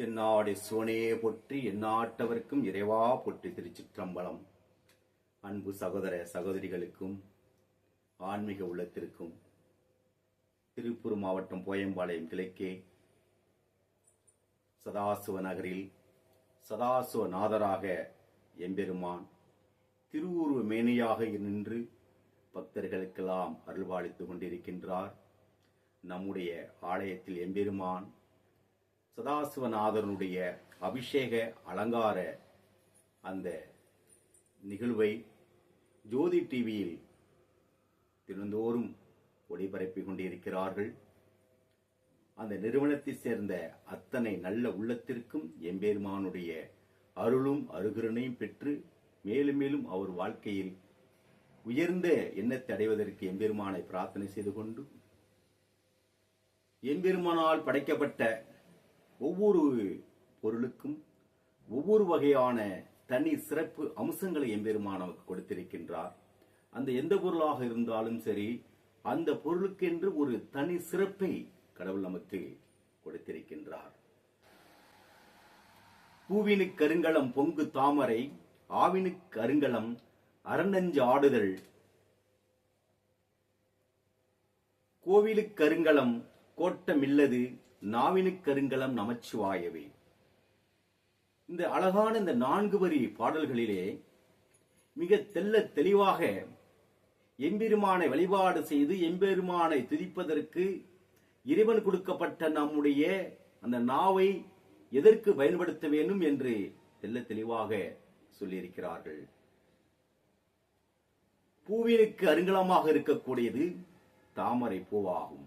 தென்னாடு சிவனையே போற்றி எந்நாட்டவர்க்கும் இறைவா போற்றி திருச்சிற்றம்பலம். அன்பு சகோதர சகோதரிகளுக்கும் ஆன்மீக உள்ளத்திற்கும் திருப்பூர் மாவட்டம் போயம்பாளையம் கிழக்கே சதாசிவ நகரில் சதாசிவ நாதராக எம்பெருமான் திருவுருவ மேனையாக நின்று பக்தர்களுக்கெல்லாம் அருள்பாலித்துக் கொண்டிருக்கின்றார். நம்முடைய ஆலயத்தில் எம்பெருமான் சதாசிவநாதனுடைய அபிஷேக அலங்கார அந்த நிகழ்வை ஜோதி டிவியில் தினந்தோறும் ஒளிபரப்பிக் கொண்டிருக்கிறார்கள். அந்த நிறுவனத்தைச் சேர்ந்த அத்தனை நல்ல உள்ளத்திற்கும் எம்பெருமானுடைய அருளும் அருகருணையும் பெற்று மேலும் மேலும் அவர் வாழ்க்கையில் உயர்ந்த எண்ணத்தை அடைவதற்கு எம்பெருமானை பிரார்த்தனை செய்து கொண்டு எம்பெருமானால் படைக்கப்பட்ட ஒவ்வொரு பொருளுக்கும் ஒவ்வொரு வகையான தனி சிறப்பு அம்சங்களை எம்பெருமான் நமக்கு கொடுத்திருக்கின்றார். அந்த எந்த பொருளாக இருந்தாலும் சரி அந்த பொருளுக்கென்று ஒரு தனி சிறப்பை கடவுள் நமக்கு கொடுத்திருக்கின்றார். பூவினு கருங்கலம் பொங்கு தாமரை ஆவினு கருங்கலம் அறநஞ்சு ஆடுதல் கோவிலுக்கருங்கலம் கோட்டமில்லது நாவினுக் கருங்கலம் நமச்சிவாயவே. இந்த அழகான இந்த நான்கு வரி பாடல்களிலே மிக தெல்ல தெளிவாக எம்பெருமானை வழிபாடு செய்து எம்பெருமானை துதிப்பதற்கு இறைவன் கொடுக்கப்பட்ட நம்முடைய அந்த நாவை எதற்கு பயன்படுத்த வேண்டும் என்று தெல்ல தெளிவாக சொல்லியிருக்கிறார்கள். பூவினுக்கு அருங்கலமாக இருக்கக்கூடியது தாமரை பூவாகும்.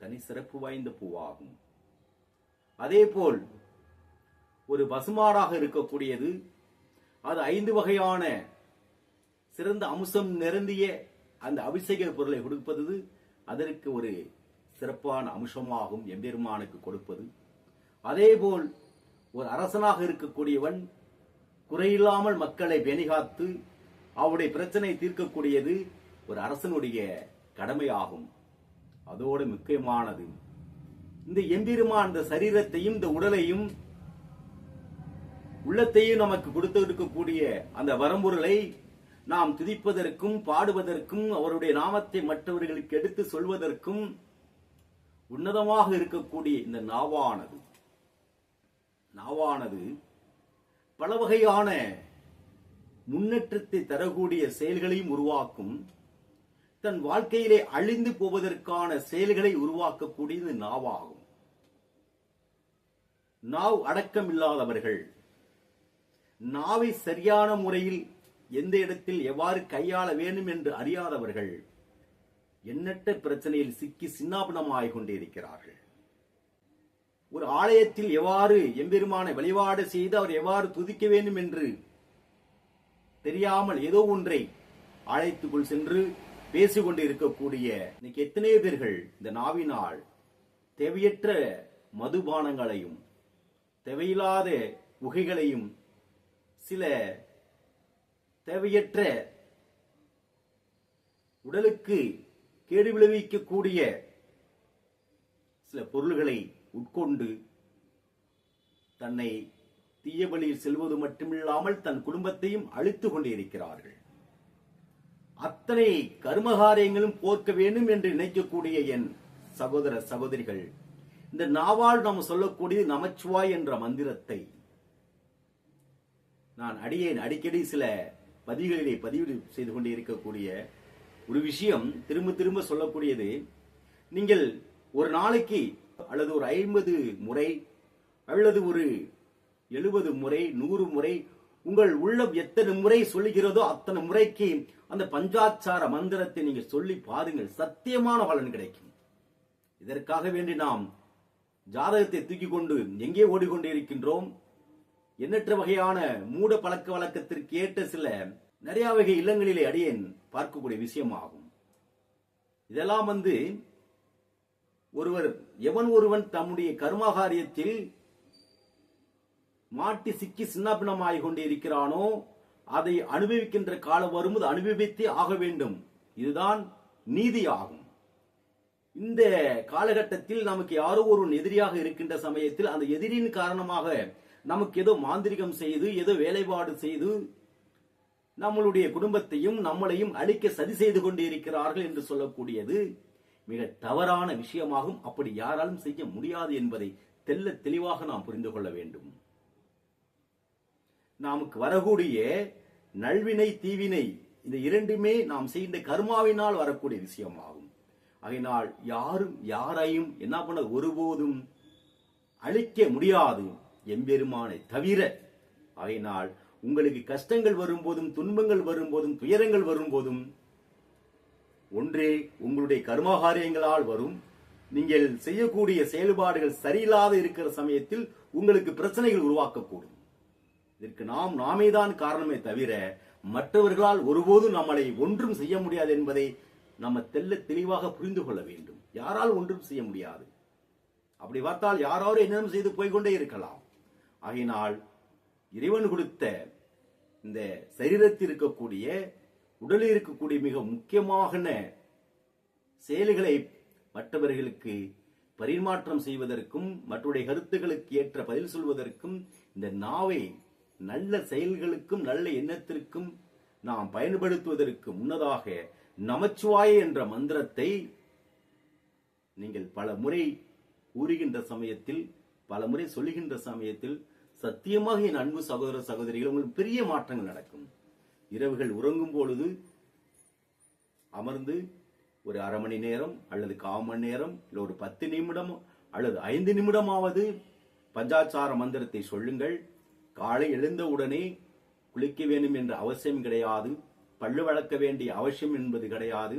தனி சிறப்பு வாய்ந்த பூவாகும். அதேபோல் ஒரு பசுமாடாக இருக்கக்கூடியது அது ஐந்து வகையான சிறந்த அம்சம் நிரம்பிய அந்த அபிஷேக பொருளை கொடுப்பது அதற்கு ஒரு சிறப்பான அம்சமாகும் எம்பெருமானுக்கு கொடுப்பது. அதேபோல் ஒரு அரசனாக இருக்கக்கூடியவன் குறையில்லாமல் மக்களை பேணிகாத்து அவருடைய பிரச்சனை தீர்க்கக்கூடியது ஒரு அரசனுடைய கடமையாகும். அதோடு முக்கியமானது. இந்த எம்பெருமான் இந்த சரீரத்தையும் இந்த உடலையும் உள்ளத்தையும் நமக்கு கொடுத்திருக்கக்கூடிய அந்த வரம்பொருளை நாம் துதிப்பதற்கும் பாடுவதற்கும் அவருடைய நாமத்தை மற்றவர்களுக்கு எடுத்து சொல்வதற்கும் உன்னதமாக இருக்கக்கூடிய இந்த நாவானது. நாவானது பல வகையான முன்னேற்றத்தை தரக்கூடிய செயல்களையும் உருவாக்கும் தன் வாழ்க்கையிலே அழிந்து போவதற்கான செயல்களை உருவாக்கக்கூடியது நாவாகும். நாவ் அடக்கம் இல்லாதவர்கள் நாவை சரியான முறையில் எந்த இடத்தில் எவ்வாறு கையாள வேண்டும் என்று அறியாதவர்கள் எண்ணற்ற பிரச்சனையில் சிக்கி சின்னாபனமாகிக் கொண்டிருக்கிறார்கள். ஒரு ஆலயத்தில் எவ்வாறு எம்பெருமானை வழிபாடு செய்து அவர் எவ்வாறு துதிக்க வேண்டும் என்று தெரியாமல் ஏதோ ஒன்றை ஆலயத்துக்குள் சென்று பேசிக்கொண்டு இருக்கக்கூடிய இன்னைக்கு எத்தனை பேர்கள் இந்த நாவினால் தேவையற்ற மதுபானங்களையும் தேவையில்லாத புகைகளையும் சில தேவையற்ற உடலுக்கு கேடு விளைவிக்கக்கூடிய சில பொருள்களை உட்கொண்டு தன்னை தீய வழியில் செல்வது மட்டுமில்லாமல் தன் குடும்பத்தையும் அழித்துக் கொண்டிருக்கிறார்கள் அத்தனை கர்மகாரியங்களும் போர்க்க வேண்டும் என்று நினைக்கக்கூடிய என் சகோதர சகோதரிகள் இந்த நாவால் நாம் சொல்லக்கூடியது நமச்சிவாய் என்ற மந்திரத்தை. நான் அடியேன் அடிக்கடி சில பதிவுகளிலே பதிவு செய்து கொண்டு இருக்கக்கூடிய ஒரு விஷயம் திரும்ப திரும்ப சொல்லக்கூடியது. நீங்கள் ஒரு நாளைக்கு அல்லது ஒரு ஐம்பது முறை அல்லது ஒரு எழுபது முறை நூறு முறை உங்கள் உள்ளம் எத்தனை முறை சொல்லுகிறதோ அத்தனை முறைக்கு அந்த பஞ்சாச்சார மந்திரத்தை நீங்க சொல்லி பாருங்கள். சத்தியமான பலன் கிடைக்கும். இதற்காக வேண்டி நாம் ஜாதகத்தை தூக்கி கொண்டு எங்கே ஓடிக்கொண்டு இருக்கின்றோம் எண்ணற்ற வகையான மூட பழக்க வழக்கத்திற்கு ஏற்ற சில நிறைய வகை இல்லங்களிலே அடியேன் பார்க்கக்கூடிய விஷயமாகும். இதெல்லாம் வந்து ஒருவர் எவன் ஒருவன் தம்முடைய கர்மகாரியத்தில் மாட்டி சிக்கி சின்னபின்னமாகிக் கொண்டு இருக்கிறானோ அதை அனுபவிக்கின்ற காலம் வரும்போது அனுபவித்தே ஆக வேண்டும். இதுதான் நீதி ஆகும் இந்த காலகட்டத்தில் நமக்கு யாரோ ஒரு எதிரியாக இருக்கின்ற சமயத்தில் அந்த எதிரியின் காரணமாக நமக்கு ஏதோ மாந்திரிகம் செய்து ஏதோ வேலைப்பாடு செய்து நம்மளுடைய குடும்பத்தையும் நம்மளையும் அழிக்க சதி செய்து கொண்டு இருக்கிறார்கள் என்று சொல்லக்கூடியது மிக தவறான விஷயமாகும். அப்படி யாராலும் செய்ய முடியாது என்பதை தெல்ல தெளிவாக நாம் புரிந்து கொள்ள வேண்டும். நமக்கு வரக்கூடிய நல்வினை தீவினை இந்த இரண்டுமே நாம் செய்த கர்மாவினால் வரக்கூடிய விஷயமாகும். அதனால் யாரும் யாரையும் என்ன பண்ண ஒருபோதும் அழிக்க முடியாது எம்பெருமானை தவிர. அதனால் உங்களுக்கு கஷ்டங்கள் வரும்போதும் துன்பங்கள் வரும்போதும் துயரங்கள் வரும்போதும் ஒன்றே உங்களுடைய கர்மகாரியங்களால் வரும். நீங்கள் செய்யக்கூடிய செயல்பாடுகள் சரியில்லாத இருக்கிற சமயத்தில் உங்களுக்கு பிரச்சனைகள் உருவாக்கக்கூடும். இதற்கு நாம் நாமேதான் காரணமே தவிர மற்றவர்களால் ஒருபோதும் நம்மளை ஒன்றும் செய்ய முடியாது என்பதை நம்ம தெல்ல தெளிவாக புரிந்து கொள்ள வேண்டும். யாரால் ஒன்றும் செய்ய முடியாது? அப்படி பார்த்தால் யாரோ என்னும் செய்து போய்கொண்டே இருக்கலாம். ஆகையினால் இறைவன் கொடுத்த இந்த சரீரத்தில் இருக்கக்கூடிய உடலில் இருக்கக்கூடிய மிக முக்கியமான செயல்களை மற்றவர்களுக்கு பரிமாற்றம் செய்வதற்கும் மற்றவருடைய கருத்துக்களுக்கு ஏற்ற பதில் சொல்வதற்கும் இந்த நாவை நல்ல செயல்களுக்கும் நல்ல எண்ணத்திற்கும் நாம் பயன்படுத்துவதற்கு முன்னதாக நமச்சிவாய என்ற மந்திரத்தை நீங்கள் பல முறை கூறுகின்ற சமயத்தில் பல முறை சொல்லுகின்ற சமயத்தில் சத்தியமாக என் அன்பு சகோதர சகோதரிகள் உங்களுக்கு பெரிய மாற்றங்கள் நடக்கும். இரவுகள் உறங்கும் பொழுது அமர்ந்து ஒரு அரை மணி நேரம் அல்லது கால் மணி நேரம் இல்லை ஒரு பத்து நிமிடம் அல்லது ஐந்து நிமிடமாவது பஞ்சாச்சார மந்திரத்தை சொல்லுங்கள். காலை எழுந்தவுடனே குளிக்க வேண்டும் என்ற அவசியம் கிடையாது. பல்லு வளர்க்க வேண்டிய அவசியம் என்பது கிடையாது.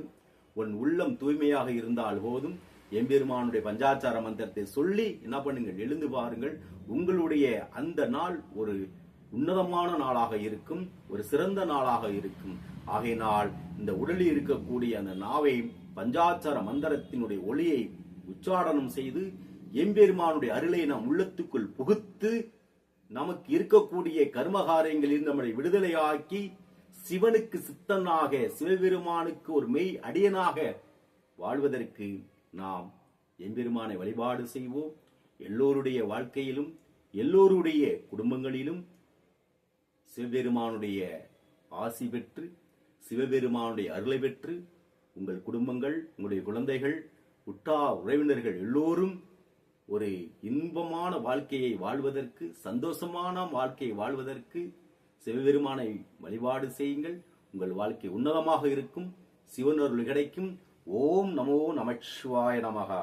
உன் உள்ளம் தூய்மையாக இருந்தால் போதும். எம்பெருமானுடைய பஞ்சாச்சார மந்திரத்தை சொல்லி என்ன பண்ணுங்கள்? எழுந்து பாருங்கள். உங்களுடைய அந்த நாள் ஒரு உன்னதமான நாளாக இருக்கும். ஒரு சிறந்த நாளாக இருக்கும். ஆகையினால் இந்த உடலில் இருக்கக்கூடிய அந்த நாவை பஞ்சாச்சார மந்திரத்தினுடைய ஒளியை உச்சாடனம் செய்து எம்பெருமானுடைய அருளை நாம் உள்ளத்துக்குள் புகுத்து நமக்கு இருக்கக்கூடிய கர்மகாரியங்களில் நம்மளை விடுதலையாக்கி சிவனுக்கு சித்தனாக சிவபெருமானுக்கு ஒரு மெய் அடியனாக வாழ்வதற்கு நாம் எம்பெருமானை வழிபாடு செய்வோம். எல்லோருடைய வாழ்க்கையிலும் எல்லோருடைய குடும்பங்களிலும் சிவபெருமானுடைய ஆசி பெற்று சிவபெருமானுடைய அருளை பெற்று உங்கள் குடும்பங்கள் உங்களுடைய குழந்தைகள் உட்டா உறவினர்கள் எல்லோரும் ஒரு இன்பமான வாழ்க்கையை வாழ்வதற்கு சந்தோஷமான வாழ்க்கையை வாழ்வதற்கு சிவபெருமானை வழிபாடு செய்யுங்கள். உங்கள் வாழ்க்கை உன்னதமாக இருக்கும். சிவனொருள் கிடைக்கும். ஓம் நமோ நமச்சிவாய நமகா